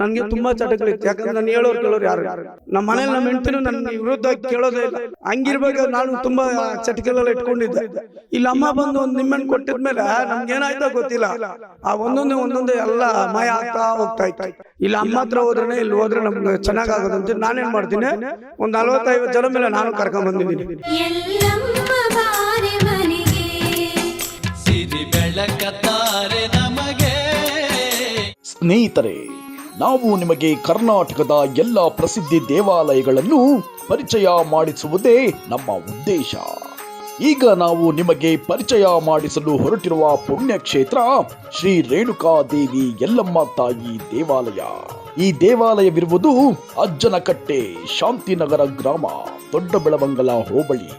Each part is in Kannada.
ನನ್ಗೆ ತುಂಬಾ ಚಟಗಳಿತ್ತು. ಯಾಕಂದ್ರೆ ನಾನು ಹೇಳೋರು ಕೇಳೋರು ಯಾರು? ನಮ್ಮ ಮನೇಲಿ ನಮ್ಮ ಹೆಂಡತಿನೂ ನನ್ನ ವಿರುದ್ಧ ಕೇಳೋದೇ ಇಲ್ಲ. ಹಂಗಿರ್ಬೇಕು ನಾನು ತುಂಬಾ ಚಟಗಳೆಲ್ಲ ಇಟ್ಕೊಂಡಿದ್ದೆ. ಇಲ್ಲಿ ಅಮ್ಮ ಬಂದು ಒಂದು ನಿಮ್ಮನ್ನು ಕೊಟ್ಟಿದ್ಮೇಲೆ ನಮ್ಗೆ ಏನಾಯ್ತೋ ಗೊತ್ತಿಲ್ಲ. ಆ ಒಂದೊಂದೇ ಒಂದೊಂದೇ ಎಲ್ಲ ಮಯ ಆಗ್ತಾ ಹೋಗ್ತಾ ಇತ್ತು. ಇಲ್ಲಿ ಅಮ್ಮ ಹತ್ರ ಹೋದ್ರೆ ಇಲ್ಲಿ ಹೋದ್ರೆ ನಮ್ಗೆ ಚೆನ್ನಾಗಾಗೋದಂತ ನಾನೇನ್ ಮಾಡ್ತೀನಿ? ಒಂದ್ ನಲ್ವತ್ತೈವತ್ತು ಜನ ಮೇಲೆ ನಾನು ಕರ್ಕೊಂಡ್ ಬಂದಿದ್ದೀನಿ. ಎಲ್ಲಮ್ಮ ಬಾರೆ ಮನೆಗೆ. ಸಿರಿ ಬೆಳಕತ್ತಾರೆ ನಮಗೆ. ಸ್ನೇಹಿತರೆ ನಾವು ನಿಮಗೆ ಕರ್ನಾಟಕದ ಎಲ್ಲ ಪ್ರಸಿದ್ಧಿ ದೇವಾಲಯಗಳನ್ನು ಪರಿಚಯ ಮಾಡಿಸುವುದೇ ನಮ್ಮ ಉದ್ದೇಶ. ಈಗ ನಾವು ನಿಮಗೆ ಪರಿಚಯ ಮಾಡಿಸಲು ಹೊರಟಿರುವ ಪುಣ್ಯಕ್ಷೇತ್ರ ಶ್ರೀ ರೇಣುಕಾದೇವಿ ಯಲ್ಲಮ್ಮ ತಾಯಿ ದೇವಾಲಯ. ಈ ದೇವಾಲಯವಿರುವುದು ಅಜ್ಜನಕಟ್ಟೆ ಶಾಂತಿನಗರ ಗ್ರಾಮ, ದೊಡ್ಡಬೆಳವಂಗಲ ಹೋಬಳಿ,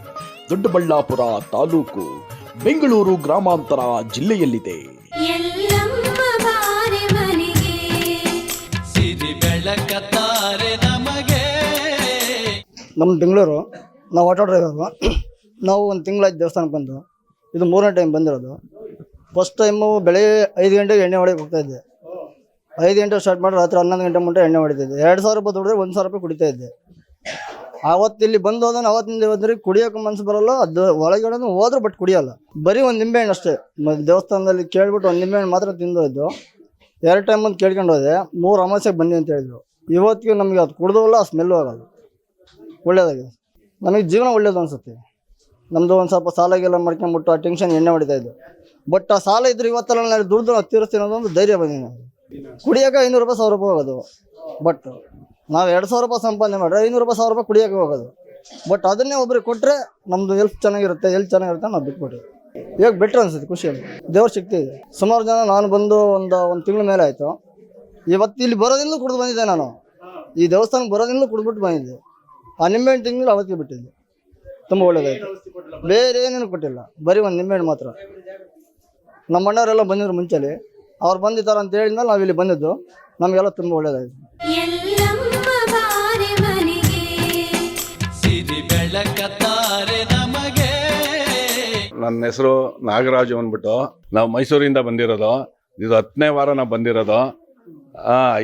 ದೊಡ್ಡಬಳ್ಳಾಪುರ ತಾಲೂಕು, ಬೆಂಗಳೂರು ಗ್ರಾಮಾಂತರ ಜಿಲ್ಲೆಯಲ್ಲಿದೆ. ನಮ್ಮ ಬೆಂಗಳೂರು, ನಾವು ಆಟೋ ಡ್ರೈವರು ನಾವು ಒಂದು ತಿಂಗಳಾಯ್ತು ದೇವಸ್ಥಾನಕ್ಕೆ ಬಂದು. ಇದು ಮೂರನೇ ಟೈಮ್ ಬಂದಿರೋದು. ಫಸ್ಟ್ ಟೈಮು ಬೆಳಗ್ಗೆ ಐದು ಗಂಟೆಗೆ ಎಣ್ಣೆ ಹೊಡೆಯಕ್ಕೆ ಹೋಗ್ತಾಯಿದ್ದೆ ಐದು ಗಂಟೆ ಸ್ಟಾರ್ಟ್ ಮಾಡಿ ರಾತ್ರಿ ಹನ್ನೊಂದು ಗಂಟೆ ಮುಂಟೆ ಎಣ್ಣೆ ಹೊಡಿತಿದ್ದೆ ಎರಡು ಸಾವಿರ ರೂಪಾಯಿ ದುಡಿದ್ರೆ ಒಂದು ಸಾವಿರ ರೂಪಾಯಿ ಕುಡಿತಾ ಇದ್ದೆ. ಇಲ್ಲಿ ಬಂದು ಹೋದ್ರೆ ಅವತ್ತಿಂದ ಇವತ್ತಿಗೆ ಕುಡಿಯೋಕೆ ಮನಸ್ಸು ಬರಲ್ಲ. ಅದು ಒಳಗಡೆ ಹೋದ್ರೆ ಬಟ್ ಕುಡಿಯೋಲ್ಲ. ಬರೀ ಒಂದು ನಿಂಬೆಹಣ್ಣು ಅಷ್ಟೇ. ದೇವಸ್ಥಾನದಲ್ಲಿ ಕೇಳ್ಬಿಟ್ಟು ಒಂದು ನಿಂಬೆಹಣ್ಣು ಮಾತ್ರ ತಿಂದು ಹೋಯ್ತು. ಎರಡು ಟೈಮ್ ಅಂತ ಕೇಳ್ಕೊಂಡು ಹೋದೆ, ಮೂರು ಅಮಾಸೆಗೆ ಬನ್ನಿ ಅಂತ ಹೇಳಿದ್ರು. ಇವತ್ತಿಗೆ ನಮಗೆ ಅದು ಕುಡ್ದವಲ್ಲ, ಆ ಸ್ಮೆಲ್ಲು ಆಗಲ್ಲ. ಒಳ್ಳೇದಾಗಿದೆ. ನಮಗೆ ಜೀವನ ಒಳ್ಳೇದು ಅನಿಸುತ್ತೆ. ನಮ್ಮದು ಒಂದು ಸ್ವಲ್ಪ ಸಾಲಾಗೆಲ್ಲ ಮಾಡ್ಕೊಂಬಿಟ್ಟು ಆ ಟೆನ್ಷನ್ ಎಣ್ಣೆ ಹೊಡಿತಾ ಇದ್ದು. ಬಟ್ ಆ ಸಾಲ ಇದ್ರೆ ಇವತ್ತಲ್ಲ ನಾನು ದುಡ್ದು ನಾವು ತೀರಿಸ್ತೀನಿ ಅನ್ನೋದೊಂದು ಧೈರ್ಯ ಬಂದಿದೆ ಕುಡಿಯೋಕೆ ಐನೂರು ರೂಪಾಯಿ ಸಾವಿರ ರೂಪಾಯಿ ಹೋಗೋದು. ಬಟ್ ನಾವು ಎರಡು ಸಾವಿರ ರೂಪಾಯಿ ಸಂಪಾದನೆ ಮಾಡ್ರೆ ಐನೂರು ರೂಪಾಯಿ ಸಾವಿರ ರೂಪಾಯಿ ಕುಡಿಯೋಕೆ ಹೋಗೋದು. ಬಟ್ ಅದನ್ನೇ ಒಬ್ರಿಗೆ ಕೊಟ್ಟರೆ ನಮ್ಮದು ಹೆಲ್ತ್ ಚೆನ್ನಾಗಿರುತ್ತೆ ಹೆಲ್ತ್ ಚೆನ್ನಾಗಿರುತ್ತೆ ನಾವು ಬಿಟ್ಬಿಟ್ಟು ಇವಾಗ ಬೆಟ್ರ್ ಅನ್ಸುತ್ತೆ ಖುಷಿ ದೇವ್ರ ಶಕ್ತಿ ಇದೆ. ಸುಮಾರು ಜನ ನಾನು ಬಂದು ಒಂದು ಒಂದು ತಿಂಗಳ ಮೇಲೆ ಆಯಿತು. ಇವತ್ತು ಇಲ್ಲಿ ಬರೋದಿಲ್ಲ ಕುಡಿದು ಬಂದಿದ್ದೆ ನಾನು. ಈ ದೇವಸ್ಥಾನಕ್ಕೆ ಬರೋದಿಂದ ಕುಡಿದ್ಬಿಟ್ಟು ಬಂದಿದ್ದೆ. ಆ ನಿಂಬೆಹಣ್ಣು ತಿಂಗಳು ಅವತ್ತಿಗೆ ಬಿಟ್ಟಿದ್ದೆ. ತುಂಬ ಒಳ್ಳೇದಾಯ್ತು. ಬೇರೆ ಏನೇನು ಕೊಟ್ಟಿಲ್ಲ. ಬರೀ ಒಂದು ನಿಂಬೆಹಣ್ಣು ಮಾತ್ರ. ನಮ್ಮ ಅಣ್ಣವರೆಲ್ಲ ಬಂದಿದ್ರು ಮುಂಚೆಲಿ. ಅವ್ರು ಬಂದಿದ್ದಾರೆ ಅಂತ ಹೇಳಿದ್ಮೇಲೆ ನಾವು ಇಲ್ಲಿ ಬಂದಿದ್ದು. ನಮಗೆಲ್ಲ ತುಂಬ ಒಳ್ಳೇದಾಯ್ತು. ಎಲ್ಲಮ್ಮ ಬಾರೆ ಮನೆಗೆ. ಸಿರಿ ಬೆಳಕತ್ತಾರೆ ನಮಗೆ ನನ್ನ ಹೆಸರು ನಾಗರಾಜು ಅಂದ್ಬಿಟ್ಟು. ನಾವು ಮೈಸೂರಿಂದ ಬಂದಿರೋದು. ಇದು ಹತ್ತನೇ ವಾರ ನಾವು ಬಂದಿರೋದು.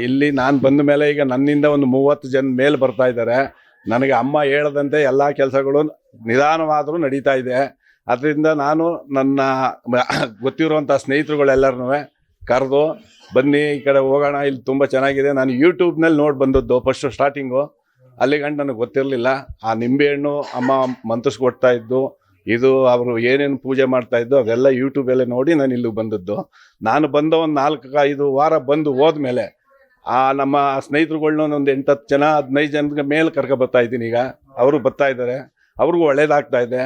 ಇಲ್ಲಿ ನಾನು ಬಂದ ಮೇಲೆ ಈಗ ನನ್ನಿಂದ ಒಂದು ಮೂವತ್ತು ಜನ ಮೇಲೆ ಬರ್ತಾ ಇದ್ದಾರೆ ನನಗೆ ಅಮ್ಮ ಹೇಳದಂತೆ ಎಲ್ಲ ಕೆಲಸಗಳು ನಿಧಾನವಾದರೂ ನಡೀತಾ ಇದೆ. ಅದರಿಂದ ನಾನು ನನ್ನ ಗೊತ್ತಿರುವಂಥ ಸ್ನೇಹಿತರುಗಳೆಲ್ಲರನ್ನೂ ಕರೆದು, ಬನ್ನಿ ಈ ಕಡೆ ಹೋಗೋಣ, ಇಲ್ಲಿ ತುಂಬ ಚೆನ್ನಾಗಿದೆ. ನಾನು ಯೂಟ್ಯೂಬ್ನಲ್ಲಿ ನೋಡಿ ಬಂದದ್ದು ಫಸ್ಟು ಸ್ಟಾರ್ಟಿಂಗು ಅಲ್ಲಿ ಗಂಟ ನನಗೆ ಗೊತ್ತಿರಲಿಲ್ಲ. ಆ ನಿಂಬೆಹಣ್ಣು ಅಮ್ಮ ಮಂತ್ರಿಸ್ಕೊಡ್ತಾ ಇದ್ದು ಇದು ಅವರು ಏನೇನು ಪೂಜೆ ಮಾಡ್ತಾ ಇದ್ದು ಅದೆಲ್ಲ ಯೂಟ್ಯೂಬಲ್ಲೇ ನೋಡಿ ನಾನು ಇಲ್ಲಿಗೆ ಬಂದದ್ದು. ನಾನು ಬಂದ ಒಂದು ನಾಲ್ಕು, ಐದು ವಾರ ಬಂದು ಹೋದ್ಮೇಲೆ ಆ ನಮ್ಮ ಸ್ನೇಹಿತರುಗಳ್ನ ಒಂದು ಎಂಟತ್ತು ಜನ, ಹದಿನೈದು ಜನಕ್ಕೆ ಮೇಲೆ ಕರ್ಕೊ ಬರ್ತಾ ಇದ್ದೀನಿ ಈಗ. ಅವರು ಬರ್ತಾ ಇದ್ದಾರೆ ಅವ್ರಿಗೂ ಒಳ್ಳೇದಾಗ್ತಾ ಇದೆ.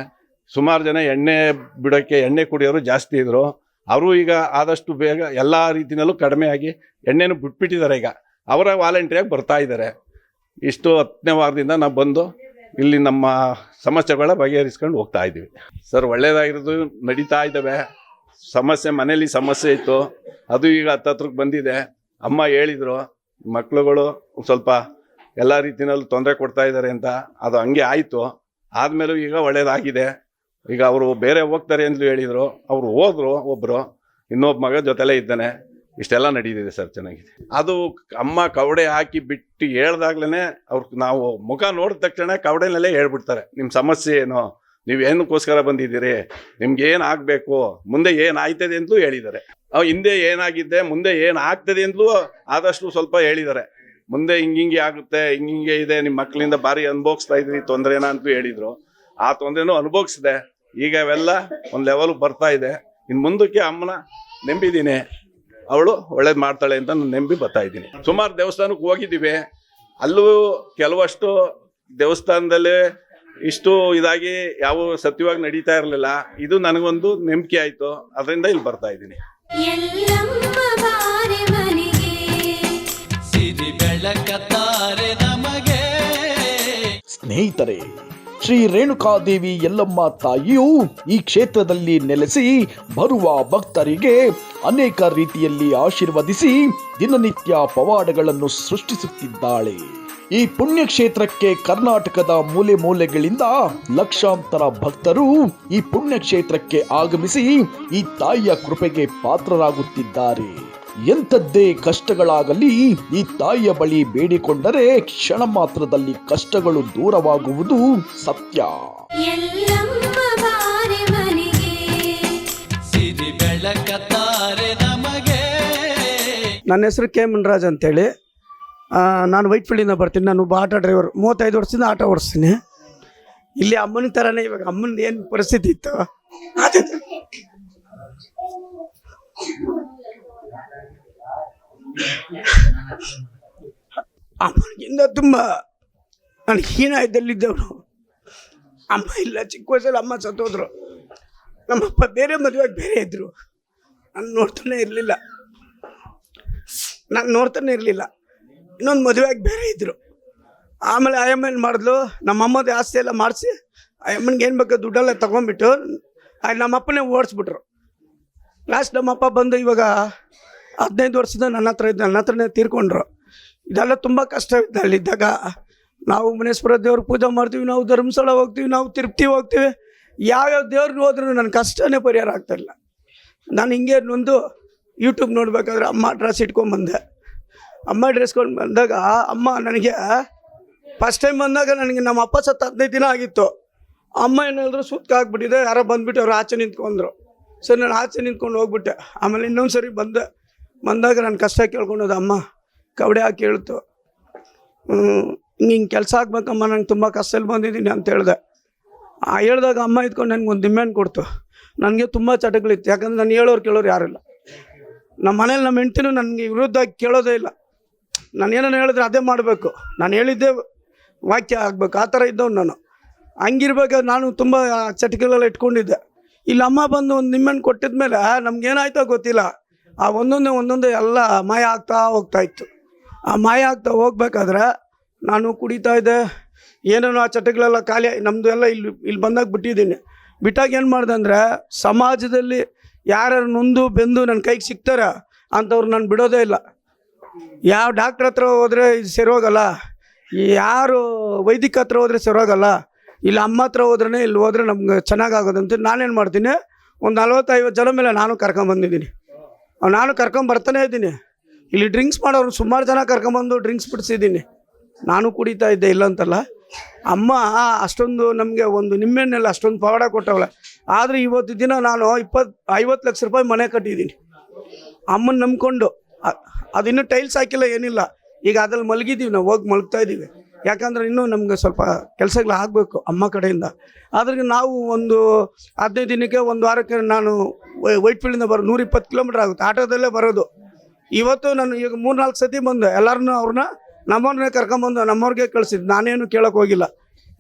ಸುಮಾರು ಜನ ಎಣ್ಣೆ ಬಿಡೋಕ್ಕೆ ಎಣ್ಣೆ ಕುಡಿಯೋರು ಜಾಸ್ತಿ ಇದ್ದರು ಅವರು ಈಗ ಆದಷ್ಟು ಬೇಗ ಎಲ್ಲ ರೀತಿಯಲ್ಲೂ ಕಡಿಮೆ ಆಗಿ ಎಣ್ಣೆನೂ ಬಿಟ್ಬಿಟ್ಟಿದ್ದಾರೆ ಈಗ. ಅವರ ವಾಲಂಟಿಯಾಗಿ ಬರ್ತಾ ಇದ್ದಾರೆ ಇಷ್ಟು ಹತ್ತನೇ ವಾರದಿಂದ ನಾವು ಬಂದು ಇಲ್ಲಿ ನಮ್ಮ ಸಮಸ್ಯೆಗಳ ಬಗೆಹರಿಸ್ಕೊಂಡು ಹೋಗ್ತಾ ಇದ್ದೀವಿ. ಸರ್, ಒಳ್ಳೇದಾಗಿರೋದು ನಡೀತಾ ಇದ್ದಾವೆ. ಸಮಸ್ಯೆ ಮನೇಲಿ ಸಮಸ್ಯೆ ಇತ್ತು. ಅದು ಈಗ ಹತ್ತತ್ರಕ್ಕೆ ಬಂದಿದೆ. ಅಮ್ಮ ಹೇಳಿದರು ಮಕ್ಕಳುಗಳು ಸ್ವಲ್ಪ ಎಲ್ಲ ರೀತಿಯಲ್ಲೂ ತೊಂದರೆ ಕೊಡ್ತಾ ಇದ್ದಾರೆ ಅಂತ. ಅದು ಹಂಗೆ ಆಯಿತು. ಆದಮೇಲೂ ಈಗ ಒಳ್ಳೇದಾಗಿದೆ. ಈಗ ಅವರು ಬೇರೆ ಹೋಗ್ತಾರೆ ಅಂತಲೂ ಹೇಳಿದರು. ಅವರು ಹೋದರು ಒಬ್ಬರು ಇನ್ನೊಬ್ಬ ಮಗ ಜೊತೆಲೇ ಇದ್ದಾನೆ. ಇಷ್ಟೆಲ್ಲ ನಡೀತಿದೆ ಸರ್ ಚೆನ್ನಾಗಿದೆ. ಅದು ಅಮ್ಮ ಕವಡೆ ಹಾಕಿ ಬಿಟ್ಟು ಹೇಳ್ದಾಗ್ಲೇ ಅವ್ರು ನಾವು ಮುಖ ನೋಡಿದ ತಕ್ಷಣ ಕವಡೆನಲ್ಲೇ ಹೇಳ್ಬಿಡ್ತಾರೆ. ನಿಮ್ಮ ಸಮಸ್ಯೆ ಏನು? ನೀವು ಏನಕ್ಕೋಸ್ಕರ ಬಂದಿದ್ದೀರಿ? ನಿಮ್ಗೆ ಏನು ಆಗಬೇಕು? ಮುಂದೆ ಏನು ಆಯ್ತದೆ ಅಂತಲೂ ಹೇಳಿದ್ದಾರೆ. ಅವ್ ಹಿಂದೆ ಏನಾಗಿದ್ದೆ ಮುಂದೆ ಏನು ಆಗ್ತದೆ ಅಂತಲೂ ಆದಷ್ಟು ಸ್ವಲ್ಪ ಹೇಳಿದ್ದಾರೆ. ಮುಂದೆ ಹಿಂಗಿಂಗೆ ಆಗುತ್ತೆ ಹಿಂಗಿಂಗೆ ಇದೆ ನಿಮ್ಮ ಮಕ್ಕಳಿಂದ ಭಾರಿ ಅನುಭವಿಸ್ತಾ ಇದ್ರಿ, ತೊಂದರೆನ ಅಂತಲೂ ಹೇಳಿದರು. ಆ ತೊಂದರೆನೂ ಅನುಭವಿಸಿದೆ. ಈಗ ಅವೆಲ್ಲ ಒಂದು ಲೆವೆಲ್ ಬರ್ತಾ ಇದೆ. ಇನ್ನು ಮುಂದಕ್ಕೆ ಅಮ್ಮನ ನಂಬಿದ್ದೀನಿ. ಅವಳು ಒಳ್ಳೇದು ಮಾಡ್ತಾಳೆ ಅಂತ ನಾನು ನಂಬಿ ಬರ್ತಾ ಇದ್ದೀನಿ. ಸುಮಾರು ದೇವಸ್ಥಾನಕ್ಕೆ ಹೋಗಿದ್ದೀವಿ. ಅಲ್ಲೂ ಕೆಲವಷ್ಟು ದೇವಸ್ಥಾನದಲ್ಲಿ ಇಷ್ಟು ಇದಾಗಿ ಯಾವ ಸತ್ಯವಾಗಿ ನಡೀತಾ ಇರಲಿಲ್ಲ. ಇದು ನನಗೊಂದು ನಂಬಿಕೆ ಆಯಿತು. ಅದರಿಂದ ಇಲ್ಲಿ ಬರ್ತಾ ಇದ್ದೀನಿ. ಎಲ್ಲಮ್ಮ ಬಾರೆ ಮನೆಗೆ. ಸಿರಿ ಬೆಳಕತ್ತಾರೆ ನಮಗೆ. ಸ್ನೇಹಿತರೆ ಶ್ರೀ ರೇಣುಕಾದೇವಿ ಯಲ್ಲಮ್ಮ ತಾಯಿಯು ಈ ಕ್ಷೇತ್ರದಲ್ಲಿ ನೆಲೆಸಿ ಬರುವ ಭಕ್ತರಿಗೆ ಅನೇಕ ರೀತಿಯಲ್ಲಿ ಆಶೀರ್ವದಿಸಿ ದಿನನಿತ್ಯ ಪವಾಡಗಳನ್ನು ಸೃಷ್ಟಿಸುತ್ತಿದ್ದಾಳೆ. ಈ ಪುಣ್ಯಕ್ಷೇತ್ರಕ್ಕೆ ಕರ್ನಾಟಕದ ಮೂಲೆ ಮೂಲೆಗಳಿಂದ ಲಕ್ಷಾಂತರ ಭಕ್ತರು ಈ ಪುಣ್ಯಕ್ಷೇತ್ರಕ್ಕೆ ಆಗಮಿಸಿ ಈ ತಾಯಿಯ ಕೃಪೆಗೆ ಪಾತ್ರರಾಗುತ್ತಿದ್ದಾರೆ. ಎಂಥದ್ದೇ ಕಷ್ಟಗಳಾಗಲಿ ಈ ತಾಯಿಯ ಬಳಿ ಬೇಡಿಕೊಂಡರೆ ಕ್ಷಣ ಮಾತ್ರದಲ್ಲಿ ಕಷ್ಟಗಳು ದೂರವಾಗುವುದು ಸತ್ಯ. ಎಲ್ಲಮ್ಮ ಬಾರೆ ಮನೆಗೆ. ಸಿರಿ ಬೆಳಕ ತಾರೆ ನಮಗೆ. ನನ್ನ ಹೆಸರು ಕೆ ಮುನ್ರಾಜ್ ಅಂತೇಳಿ. ನಾನು ವೈಟ್ ಫೀಲ್ಡಿಂದ ಬರ್ತೀನಿ. ನಾನು ಒಬ್ಬ ಆಟೋ ಡ್ರೈವರ್. ಮೂವತ್ತೈದು ವರ್ಷದಿಂದ ಆಟೋ ಓಡಿಸ್ತೀನಿ. ಇಲ್ಲಿ ಅಮ್ಮನ ಥರನೇ ಇವಾಗ ಅಮ್ಮನ ಏನು ಪರಿಸ್ಥಿತಿ ಇತ್ತು. ಅಮ್ಮನಿಗಿಂತ ತುಂಬ ನಾನು ಹೀನ ಇದ್ದಲ್ಲಿದ್ದವನು. ಅಮ್ಮ ಇಲ್ಲ, ಚಿಕ್ಕ ವಯಸ್ಸಲ್ಲಿ ಅಮ್ಮ ಸತ್ತೋದ್ರು. ನಮ್ಮಪ್ಪ ಬೇರೆ ಮದುವೆಗೆ ಬೇರೆ ಇದ್ದರು ನಾನು ನೋಡ್ತಾನೆ ಇರಲಿಲ್ಲ. ನಾನು ನೋಡ್ತಾನೆ ಇರಲಿಲ್ಲ. ಇನ್ನೊಂದು ಮದುವೆಯಾಗಿ ಬೇರೆ ಇದ್ದರು ಆಮೇಲೆ ಆಯಮ್ಮ ಏನು ಮಾಡಿದ್ಲು? ನಮ್ಮ ಅಮ್ಮದ ಆಸ್ತಿ ಎಲ್ಲ ಮಾಡಿಸಿ ಆಯಮ್ಮನಿಗೆ ಏನು ಬೇಕೋ ದುಡ್ಡೆಲ್ಲ ತೊಗೊಂಡ್ಬಿಟ್ಟು ನಮ್ಮಪ್ಪನೇ ಓಡಿಸ್ಬಿಟ್ರು. ಲಾಸ್ಟ್ ನಮ್ಮಪ್ಪ ಬಂದು ಇವಾಗ ಹದಿನೈದು ವರ್ಷದ ನನ್ನ ಹತ್ರ ಇದ್ದ ನನ್ನ ಹತ್ರನೇ ತೀರ್ಕೊಂಡ್ರು. ಇದೆಲ್ಲ ತುಂಬ ಕಷ್ಟ ಇದ್ದ ಅಲ್ಲಿದ್ದಾಗ. ನಾವು ಮುನೇಶ್ವರ ದೇವ್ರಿಗೆ ಪೂಜೆ ಮಾಡ್ತೀವಿ, ನಾವು ಧರ್ಮಸ್ಥಳ ಹೋಗ್ತೀವಿ, ನಾವು ತಿರುಪ್ತಿ ಹೋಗ್ತೀವಿ. ಯಾವ್ಯಾವ ದೇವ್ರಿಗೆ ಹೋದ್ರೂ ನನ್ನ ಕಷ್ಟನೇ ಪರಿಹಾರ ಆಗ್ತಾಯಿಲ್ಲ ನಾನು ಹಿಂಗೆ ನೊಂದು ಯೂಟ್ಯೂಬ್ ನೋಡ್ಬೇಕಾದ್ರೆ ಅಮ್ಮ ಡ್ರೆಸ್ ಇಟ್ಕೊಂಡ್ಬಂದೆ ಅಮ್ಮ ಡ್ರೆಸ್ ಕೊಂಡು ಬಂದಾಗ ಅಮ್ಮ ನನಗೆ ಫಸ್ಟ್ ಟೈಮ್ ಬಂದಾಗ ನನಗೆ ನಮ್ಮ ಅಪ್ಪ ಸತ್ತು ಹದಿನೈದು ದಿನ ಆಗಿತ್ತು. ಅಮ್ಮ ಸುತ್ತ ಹಾಕ್ಬಿಟ್ಟಿದೆ ಯಾರೋ ಬಂದ್ಬಿಟ್ಟು ಅವ್ರು ಆಚೆ ನಿಂತ್ಕೊಂಡ್ರು. ಸರ್, ನಾನು ಆಚೆ ನಿಂತ್ಕೊಂಡು ಹೋಗ್ಬಿಟ್ಟೆ. ಆಮೇಲೆ ಇನ್ನೊಂದು ಸರಿ ಬಂದೆ. ಬಂದಾಗ ನಾನು ಕಷ್ಟ ಕೇಳ್ಕೊಂಡೋದು ಅಮ್ಮ, ಕವಡೆ ಹಾಕಿ ಹೇಳ್ತು. ಹಿಂಗೆ ಕೆಲಸ ಆಗ್ಬೇಕಮ್ಮ, ನಂಗೆ ತುಂಬ ಕಷ್ಟದಲ್ಲಿ ಬಂದಿದ್ದೀನಿ ಅಂತ ಹೇಳಿದೆ. ಆ ಹೇಳಿದಾಗ ಅಮ್ಮ ಇದ್ಕೊಂಡು ನನಗೆ ಒಂದು ನಿಮ್ಮೆಣ್ಣು ಕೊಡ್ತು. ನನಗೆ ತುಂಬ ಚಟಗಳಿತ್ತು ಯಾಕಂದ್ರೆ ನಾನು ಹೇಳೋರು ಕೇಳೋರು ಯಾರಿಲ್ಲ. ನಮ್ಮ ಮನೇಲಿ ನಮ್ಮ ಹೆಂಡ್ತಿನೂ ನನಗೆ ವಿರುದ್ಧ ಕೇಳೋದೇ ಇಲ್ಲ. ನಾನು ಏನನ್ನ ಹೇಳಿದ್ರೆ ಅದೇ ಮಾಡಬೇಕು. ನಾನು ಹೇಳಿದ್ದೆ ವಾಕ್ಯ ಆಗಬೇಕು. ಆ ಥರ ಇದ್ದವ್ನು ನಾನು. ಹಂಗಿರ್ಬೇಕಾದ್ರೆ ನಾನು ತುಂಬ ಚಟಗಳೆಲ್ಲ ಇಟ್ಕೊಂಡಿದ್ದೆ. ಇಲ್ಲಿ, ಅಮ್ಮ ಬಂದು ಒಂದು ನಿಮ್ಮನ್ನು ಕೊಟ್ಟಿದ ಮೇಲೆ ನಮ್ಗೇನಾಯ್ತೋ ಗೊತ್ತಿಲ್ಲ. ಆ ಒಂದೊಂದೇ ಒಂದೊಂದೇ ಎಲ್ಲ ಮಾಯ ಆಗ್ತಾ ಹೋಗ್ತಾ ಇತ್ತು. ಆ ಮಾಯ ಆಗ್ತಾ ಹೋಗ್ಬೇಕಾದ್ರೆ ನಾನು ಕುಡಿತಾ ಇದ್ದೆ. ಏನೇನೋ ಆ ಚಟಗಳೆಲ್ಲ ಖಾಲಿ ನಮ್ಮದು ಎಲ್ಲ ಇಲ್ಲಿ ಇಲ್ಲಿ ಬಂದಾಗ ಬಿಟ್ಟಿದ್ದೀನಿ. ಬಿಟ್ಟಾಗ ಏನು ಮಾಡ್ದೆ ಅಂದರೆ, ಸಮಾಜದಲ್ಲಿ ಯಾರ್ಯಾರು ನೊಂದು ಬೆಂದು ನನ್ನ ಕೈಗೆ ಸಿಗ್ತಾರೆ ಅಂಥವ್ರು ನಾನು ಬಿಡೋದೇ ಇಲ್ಲ. ಯಾವ ಡಾಕ್ಟ್ರ್ ಹತ್ರ ಹೋದರೆ ಇದು ಸರಿ ಹೋಗಲ್ಲ? ಯಾರು ವೈದಿಕ ಹತ್ರ ಹೋದರೆ ಸರಿ ಹೋಗಲ್ಲ? ಇಲ್ಲಿ ಅಮ್ಮ ಹತ್ರ ಹೋದ್ರೆ ಇಲ್ಲಿ ಹೋದ್ರೆ ನಮ್ಗೆ ಚೆನ್ನಾಗಾಗೋದಂತ ನಾನೇನು ಮಾಡ್ತೀನಿ, ಒಂದು ನಲ್ವತ್ತೈವತ್ತು ಜನ ಮೇಲೆ ನಾನು ಕರ್ಕೊಂಬಂದಿದ್ದೀನಿ. ನಾನು ಕರ್ಕೊಂಬರ್ತಾನೆ ಇದ್ದೀನಿ. ಇಲ್ಲಿ ಡ್ರಿಂಕ್ಸ್ ಮಾಡೋರು ಸುಮಾರು ಜನ ಕರ್ಕೊಂಬಂದು ಡ್ರಿಂಕ್ಸ್ ಬಿಡಿಸಿದ್ದೀನಿ. ನಾನು ಕುಡಿತಾ ಇದ್ದೆ, ಇಲ್ಲ ಅಂತಲ್ಲ. ಅಮ್ಮ ಅಷ್ಟೊಂದು ನಮಗೆ ಒಂದು ನಿಮ್ಮೆಣ್ಣೆಲ್ಲ ಅಷ್ಟೊಂದು ಪವಾಡ ಕೊಟ್ಟವಳೆ. ಆದರೆ ಇವತ್ತು ದಿನ ನಾನು ಇಪ್ಪತ್ತು ಐವತ್ತು ಲಕ್ಷ ರೂಪಾಯಿ ಮನೆ ಕಟ್ಟಿದ್ದೀನಿ. ಅಮ್ಮನ ನಂಬ್ಕೊಂಡು ಅದಿನ್ನೂ ಟೈಲ್ಸ್ ಹಾಕಿಲ್ಲ ಏನಿಲ್ಲ. ಈಗ ಅದ್ರಲ್ಲಿ ಮಲಗಿದ್ದೀವಿ ನಾವು, ಹೋಗಿ ಮಲಗ್ತಾ ಇದ್ದೀವಿ. ಯಾಕಂದ್ರೆ ಇನ್ನೂ ನಮ್ಗೆ ಸ್ವಲ್ಪ ಕೆಲಸಗಳು ಆಗಬೇಕು ಅಮ್ಮ ಕಡೆಯಿಂದ. ಆದ್ರೆ ನಾವು ಒಂದು ಹದಿನೈದು ದಿನಕ್ಕೆ ಒಂದು ವಾರಕ್ಕೆ ನಾನು ವೈಟ್ ಫೀಲ್ಡಿಂದ ಬರೋ ನೂರ ಇಪ್ಪತ್ತು ಕಿಲೋಮೀಟ್ರ್ ಆಗುತ್ತೆ. ಆಟೋದಲ್ಲೇ ಬರೋದು. ಇವತ್ತು ನಾನು ಈಗ ಮೂರು ನಾಲ್ಕು ಸತಿ ಬಂದು. ಎಲ್ಲರನ್ನೂ ಅವ್ರನ್ನ ನಮ್ಮವ್ರನ್ನೇ ಕರ್ಕೊಂಬಂದು ನಮ್ಮವ್ರಿಗೆ ಕಳಿಸಿದ್ದು. ನಾನೇನು ಕೇಳೋಕೆ ಹೋಗಿಲ್ಲ.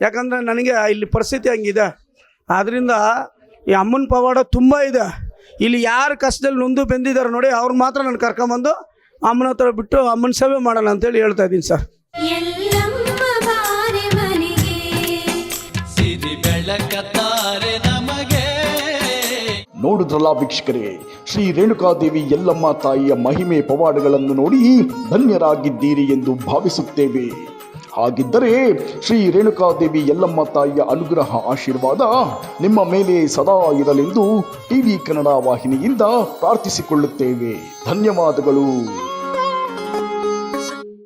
ಯಾಕಂದರೆ ನನಗೆ ಇಲ್ಲಿ ಪರಿಸ್ಥಿತಿ ಹಂಗಿದೆ. ಆದ್ದರಿಂದ ಈ ಅಮ್ಮನ ಪವಾಡ ತುಂಬ ಇದೆ. ಇಲ್ಲಿ ಯಾರು ಕಷ್ಟದಲ್ಲಿ ನೊಂದು ಬೆಂದಿದ್ದಾರೆ ನೋಡಿ ಅವ್ರು ಮಾತ್ರ ನಾನು ಕರ್ಕೊಂಬಂದು ಅಮ್ಮನ ಹತ್ರ ಬಿಟ್ಟು ಅಮ್ಮನ ಸೇವೆ ಮಾಡೋಣ ಅಂತೇಳಿ ಹೇಳ್ತಾ ಇದ್ದೀನಿ ಸರ್. ನೋಡಿದ್ರಲ್ಲ ವೀಕ್ಷಕರೇ? ಶ್ರೀ ರೇಣುಕಾದೇವಿ ಎಲ್ಲಮ್ಮ ತಾಯಿಯ ಮಹಿಮೆ ಪವಾಡಗಳನ್ನು ನೋಡಿ ಧನ್ಯರಾಗಿದ್ದೀರಿ ಎಂದು ಭಾವಿಸುತ್ತೇವೆ. ಹಾಗಿದ್ದರೆ ಶ್ರೀ ರೇಣುಕಾದೇವಿ ಎಲ್ಲಮ್ಮ ತಾಯಿಯ ಅನುಗ್ರಹ ಆಶೀರ್ವಾದ ನಿಮ್ಮ ಮೇಲೆ ಸದಾ ಇರಲೆಂದು ಟಿವಿ ಕನ್ನಡ ವಾಹಿನಿಯಿಂದ ಪ್ರಾರ್ಥಿಸಿಕೊಳ್ಳುತ್ತೇವೆ. ಧನ್ಯವಾದಗಳು.